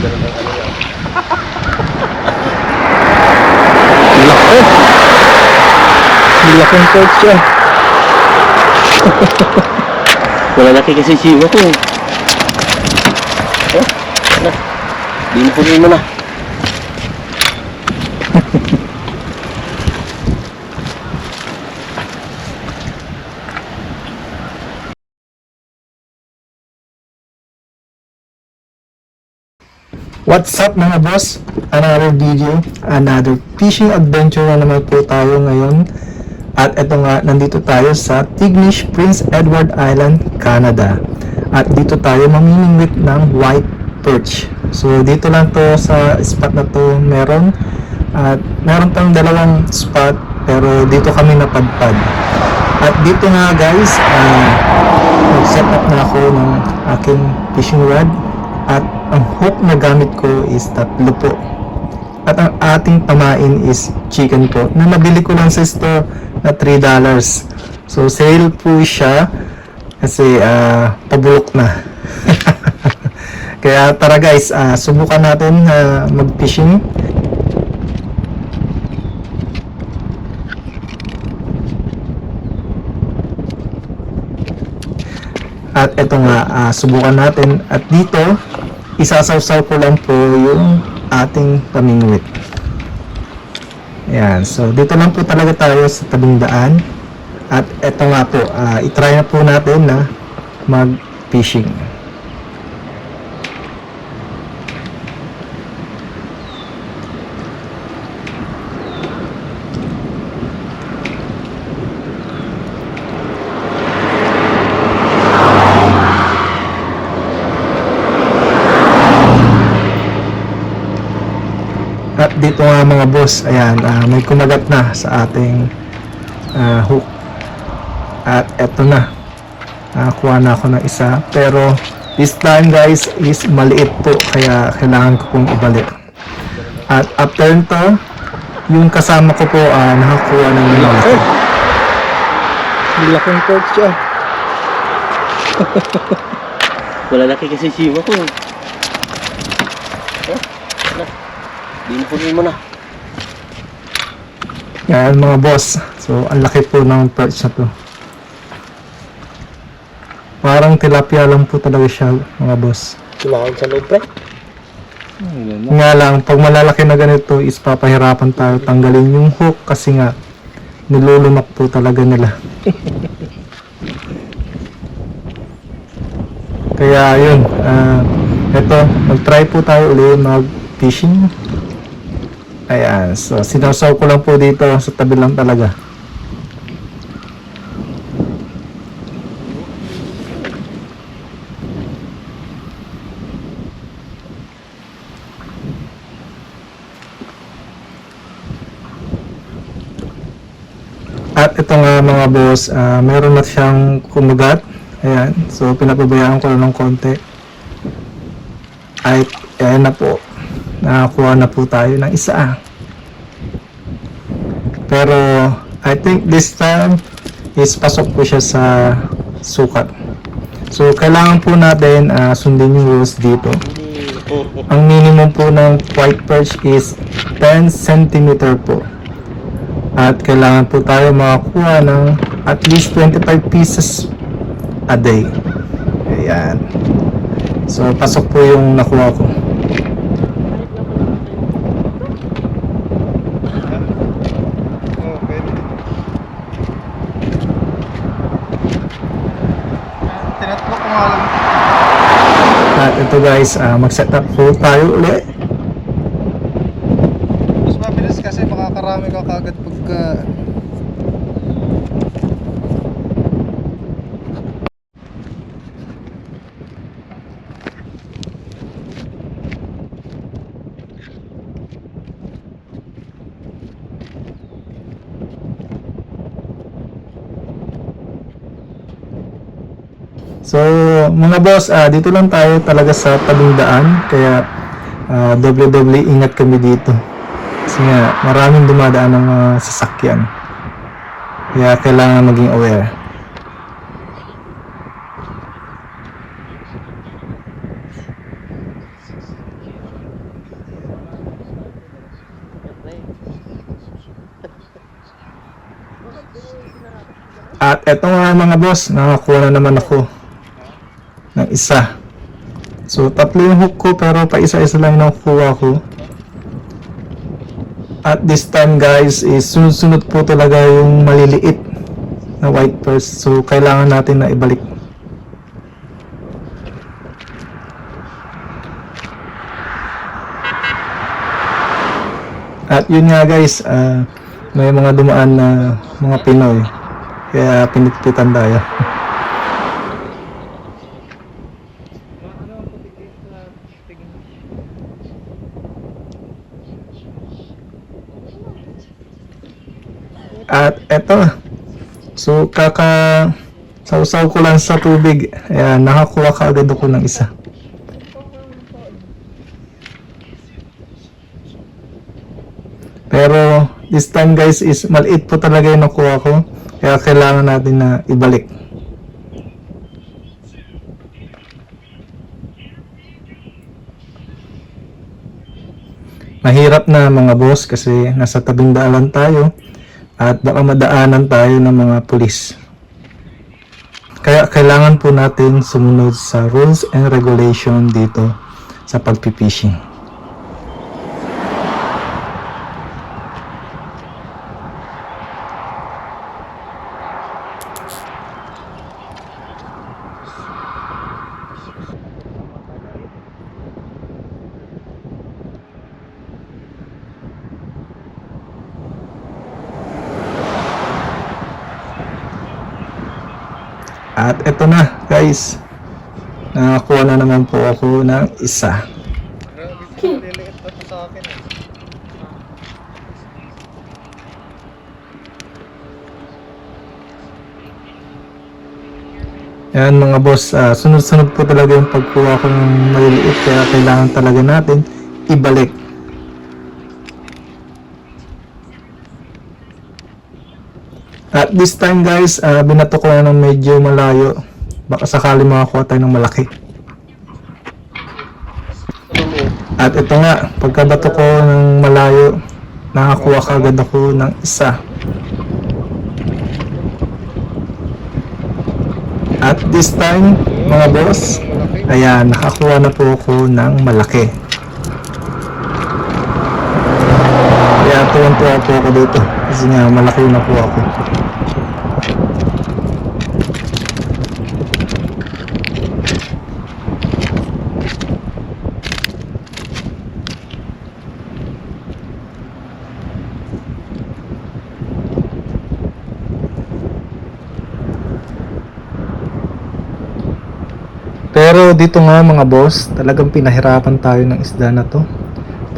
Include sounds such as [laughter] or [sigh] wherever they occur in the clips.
Ganun ang ano lang. Laki. Laking perch yan. Malalaki kasi siwa ko eh. Oh, na. Dinpunin mo na. What's up mga boss? Another video, another fishing adventure na naman po tayo ngayon. At ito nga, nandito tayo sa Tignish, Prince Edward Island, Canada. At dito tayo mamimingwit ng white perch. So dito lang to sa spot na to meron. At meron pang dalawang spot pero dito kami napadpad. At dito nga guys, ah, nag-set up na ako ng aking fishing rod at ang hook na gamit ko is tatlo po. At ang ating tamain is chicken po na nabili ko lang sa store na $3. So sale po siya kasi ah, pabulok na. [laughs] Kaya tara guys, ah, subukan natin na mag-fishing. At ito nga, ah, subukan natin. At dito, isasawsaw ko lang po yung ating pamingwit. Ayan, so dito lang po talaga tayo sa tabing daan. At ito nga po, ah, itry na po natin na mag-fishing. Nga mga boss, ayan, ah, may kumagat na sa ating ah, hook. At eto na. Nakakuha na ako ng isa. Pero this time guys is maliit po. Kaya kailangan ko pong ibalik. At after nito, yung kasama ko po ah, nakakuha ng malaki. Laking perch siya. Malalaki kasi siwa ko na. Dinpunin mo na. Yan mga boss. So, ang laki po ng perch na to. Parang tilapia lang po talaga siya mga boss. Sumakon sa loob pre. Nga lang, pag malalaki na ganito is papahirapan tayo tanggalin yung hook kasi nga nilulumak po talaga nila. [laughs] Kaya yun, ah eto, mag-try po tayo ulit mag-fishing. Ayan, so sinawsaw ko lang po dito sa tabi lang talaga. At ito nga mga boss, ah, meron na siyang kumagat. Ayan, so pinapabayaan ko lang ng konti. Ay, ayan na po. Nakakuha na po tayo ng isa. Pero, I think this time is pasok po siya sa sukat. So, kailangan po natin ah, sundin yung rules dito. Ang minimum po ng white perch is 10 cm po. At kailangan po tayo makakuha ng at least 25 pieces a day. Ayan. So, pasok po yung nakuha ko. Tinatlo ko nga lang. At ito guys, ah, mag-set up po tayo ulit. Mas mabilis kasi makakarami ka kagad pagka... So, mga boss, uh, dito lang tayo talaga sa tabing-daan. Kaya, ah, uh, doble-doble ingat kami dito. Kasi nga, maraming dumadaan ng uh, sasakyan. Kaya, kailangan maging aware. At eto nga mga boss, nakakuha na naman ako ng isa. So, tatlo yung hook ko pero pa isa-isa lang yung nakukuha ko. At this time guys, is sunod-sunod po talaga yung maliliit na white purse. So, kailangan natin na ibalik. At yun nga guys, ah, may mga dumaan na mga Pinoy. Kaya pinitpitan tayo. [laughs] At eto, so kaka sausaw ko lang sa tubig. Ayan, nakakuha ka agad ako ng isa. Pero this time guys is maliit po talaga yung nakuha ko. Kaya kailangan natin na ibalik. Mahirap na mga boss kasi nasa tabing daanan tayo at baka madaanan tayo ng mga pulis. Kaya kailangan po natin sumunod sa rules and regulation dito sa pagpipishing. At eto na guys. Nakakuha na naman po ako ng isa. Yan mga boss, ah, sunod-sunod po talaga yung pagkuha ko ng maliliit kaya kailangan talaga natin ibalik. At this time guys, ah, binato ko na ng medyo malayo. Baka sakali makakuha tayo ng malaki. At ito nga, pagkabato ko ng malayo, nakakuha kagad ako ng isa. At this time, mga boss, ayan, nakakuha na po ako ng malaki. Tuwan-tuwa po ako dito. Kasi nga, malaki yung nakuha ko. Pero dito nga mga boss, talagang pinahirapan tayo ng isda na to.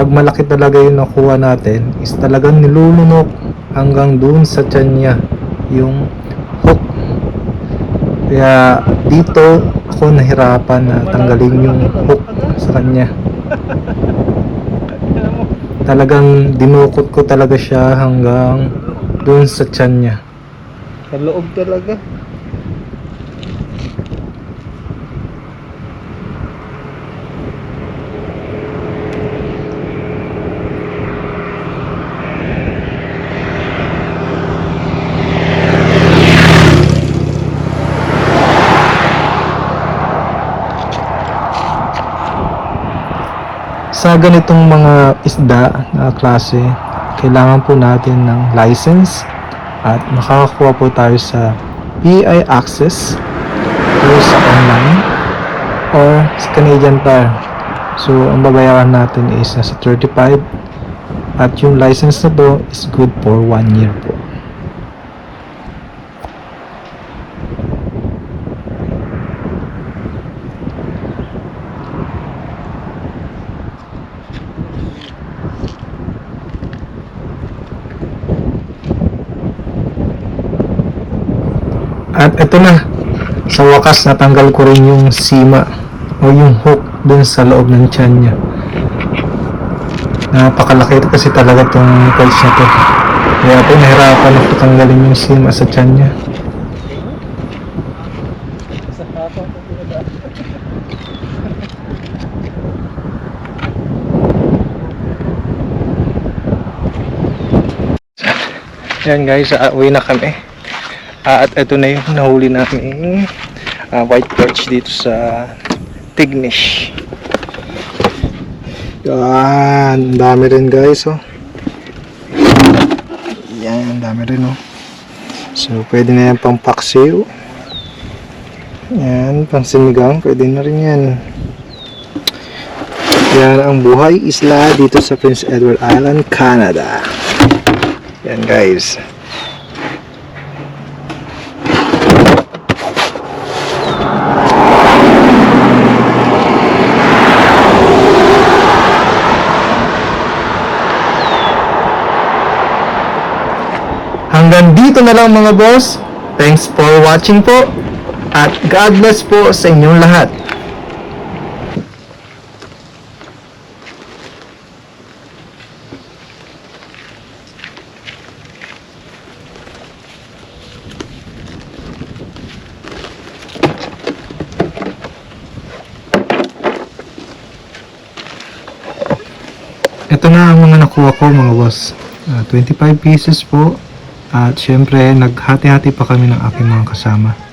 Pag malaki talaga yung nakuha natin, is talagang nilulunok hanggang dun sa tiyan niya yung hook. Kaya dito ako nahirapan na tanggalin yung hook sa kanya. Talagang dinukot ko talaga siya hanggang dun sa tiyan niya. Sa loob talaga. Sa ganitong mga isda na klase, kailangan po natin ng license at makakakuha po tayo sa EI Access or sa online or sa Canadian Tire. So, ang babayaran natin is nasa 35 at yung license na to is good for 1 year po. At ito na, sa wakas natanggal ko rin yung sima o yung hook dun sa loob ng tiyan niya. Napakalaki kasi talaga itong pulse na to. Kaya po nahirapan ako tanggalin yung sima sa tiyan niya. Yan guys, uh, uwi na kami. At ito na yung nahuli namin ah, white perch dito sa Tignish. Yan, dami rin guys oh. Yan, dami rin oh. So, pwede na yan pang paksiw. Yan, pang sinigang, pwede na rin yan. Yan ang buhay isla dito sa Prince Edward Island, Canada. Yan guys. Hanggang dito na lang mga boss. Thanks for watching po. At God bless po sa inyong lahat. Ito na ang mga nakuha ko mga boss. Ah, 25 pieces po. At syempre, naghati-hati pa kami ng aking mga kasama.